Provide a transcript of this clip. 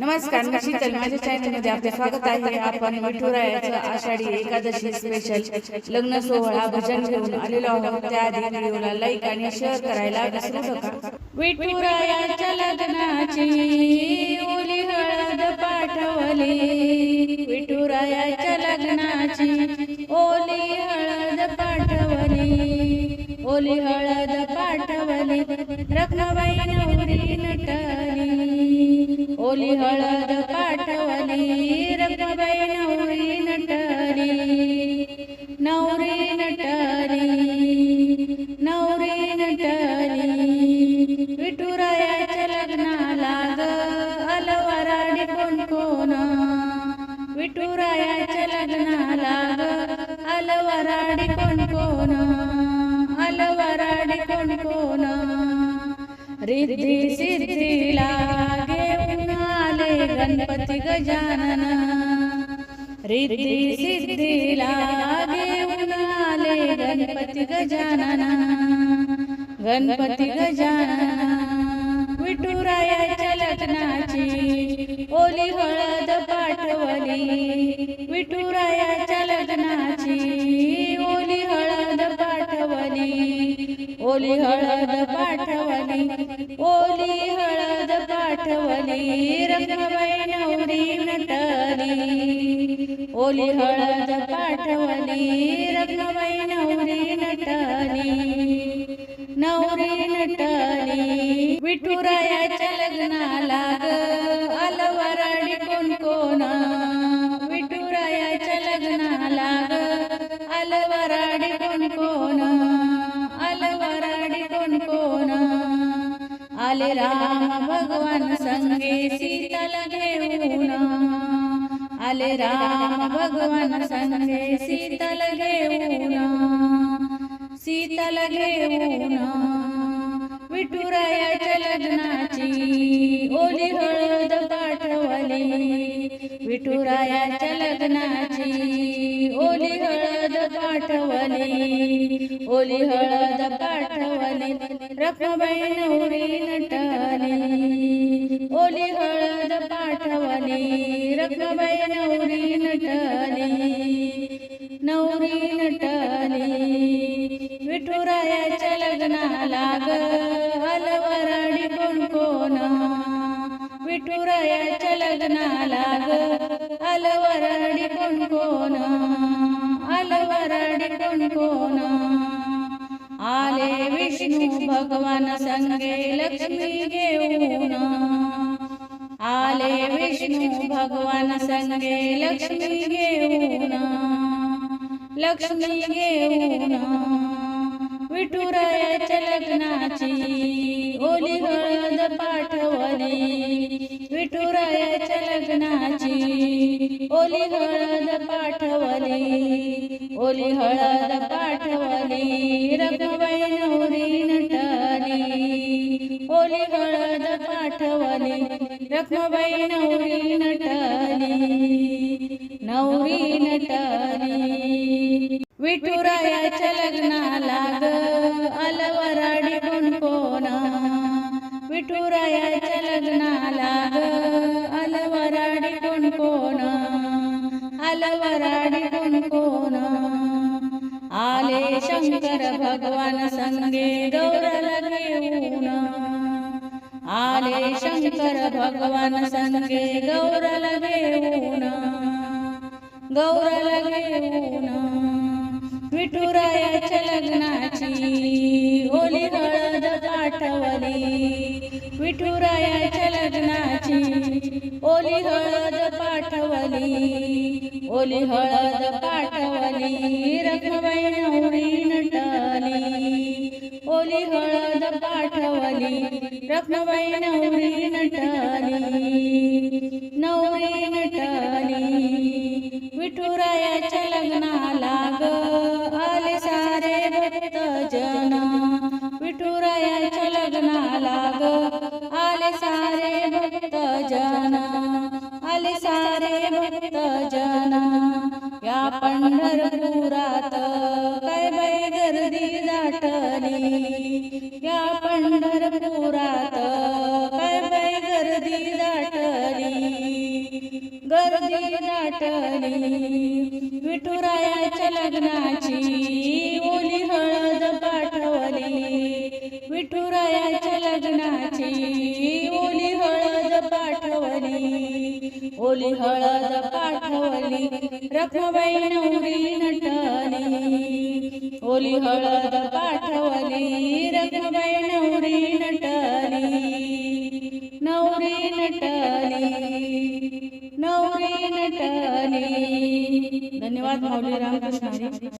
नमस्कार मी शीतल माझ्या चॅनलमध्ये आपले स्वागत आहे. आपण विठुरायाचं आषाढी एकादशी स्पेशल लग्न सोहळा भजन घेऊन आलेलो आहोत. त्याआधी व्हिडिओला लाईक आणि शेअर करायला विसरू नका. विठुरायाच्या लग्नाची ओली हळद पाठवली. विठुरायाच्या लग्नाची ओली हळद पाठवली. ओली हळद पाठवली. नटली ओली हळद पाठवली रखमाबाई नवरी नटरी नवरी नटरी नवरी नटरी विठुरायाच्या लग्नाला ग अलवराडी कोण कोण? विठुरायाच्या लग्नाला ग अलवराडी कोण कोण? अलवराडी कोण कोण? रिद्धी सिद्धीला गणपती गजानन रिद्धी सिद्धीला घेऊन आले गणपती गजानन गणपती गजानन विठुरायाच्या लग्नाची ओली हळद पाठवली विठुरायाच्या लग्नाची ओली हळद पाठवली ओली हळद पाठवली रंगबाई नवरी नटली. ओली हळद पाठवली रंगबाई नवरी नटली. नवरी नटली विठुरायाच्या लग्नाला ग. आले राम भगवान संगे सीताला घेऊन. आले राम भगवान संगे सीताला घेऊन. सीताला घेऊन. विठुरायाच्या लग्नाची ओली हळद पाठवली. विठुरायाच्या लग्नाची ओली हळद पाठवली. ओली हळद पाठवली. रखबाई नवरी विठुरायाच्या लग्नाला ग अलवराडी कोण कोण विठुरायाच्या लग्नाला ग अलवराडी कोण कोण अलवराडी कोण कोण आले विष्णू भगवान संगे लक्ष्मी घेऊन आले विष्णू भगवान संगे लक्ष्मी घेऊन लक्ष्मी घेऊन विठुरायाच्या लग्नाची ओली हळद पाठवली. विठुरायाच्या लग्नाची ओली हळद पाठवली. ओली हळद पाठवली. रखबाई नवरी नटली. ओली हळद पाठवली. रखमाबाई नवरी नटली. नवरी नटली. विठुरायाच्या लग्नाला ग. अलवराडी कोण कोण? अलवराडी कोण कोण? आले शंकर भगवान संगे गौरला घेऊन. आले शंकर भगवान संगे गौरला घेऊन. गौरला घेऊन. विठुरायाच्या लग्नाची विठुरायाच्या लग्नाची. ओली हळद पाठवली. ओली हळद पाठवली. रखबाई नवरी नटली ओली हळद पाठवली. रखबाई नवरी नटली नवरी नटली विठुरायाच्या लग्नाची. पंढरपुरात. काय बाई गर्दी दाटली या पंढरपुरात. काय बाई गर्दी दाटली गर्दी दाटली विठुरायाच्या लग्नाची. ओली हळद पाठवली रखमाबाई नवरी नटली. ओली हळद पाठवली रखमाबाई नवरी नटली. नवरी नटली नवरी नटली. धन्यवाद माऊली रामकृष्ण